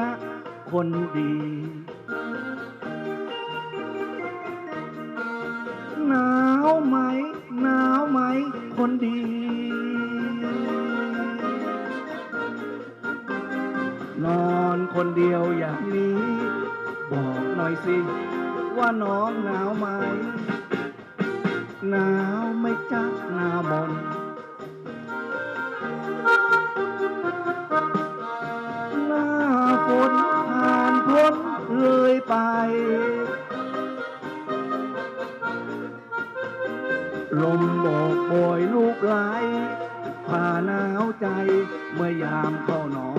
จ๊ะคนดี หนาวไหม หนาวไหม คนดี นอนคนเดียวอย่างนี้ บอกหน่อยสิ ว่าน้องหนาวไหม หนาว ไป ลมโบกโบยลูกไหลผ่าหนาวใจเมื่อยามเข้านอ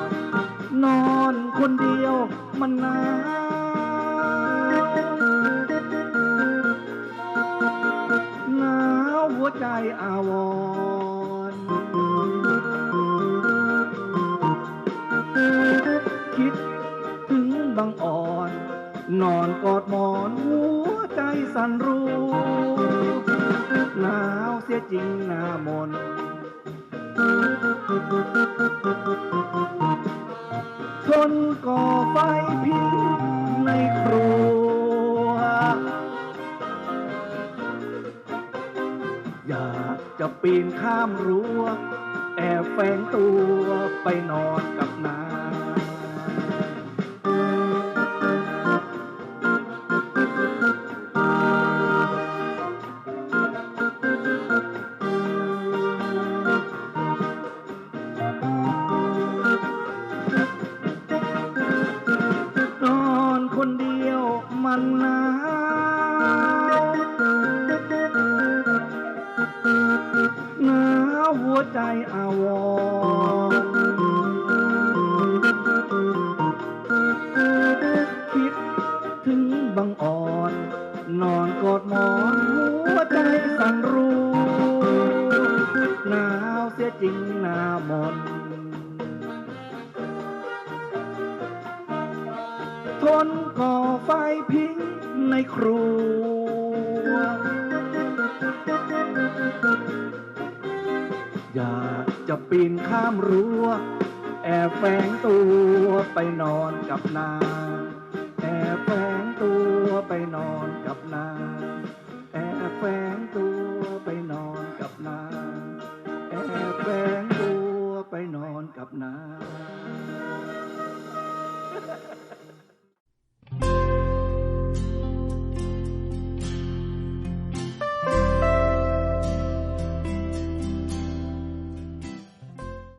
น นอนคนเดียวมันหนาว นอนกอดหมอนหัวใจสั่นรู้หนาวเสียจริงหน้ามนทนก่อไฟพิงในครัว อยากจะปีนข้ามรั้ว แอบแฝงตัวไปนอนกับนา หัวใจอาวรคิดถึงบางอ่อน นอนกอดหมอนหัวใจสั่นรู้หนาวเสียจริงหนามนทนก่อไฟพิงในครัว กจะปีนข้ามรั้ว แอบแฝงตัวไปนอนกับนางแอบแฝงตัวไปนอนกับนางแอบแฝงตัวไปนอนกับนางแอบแฝงตัวไปนอนกับนาง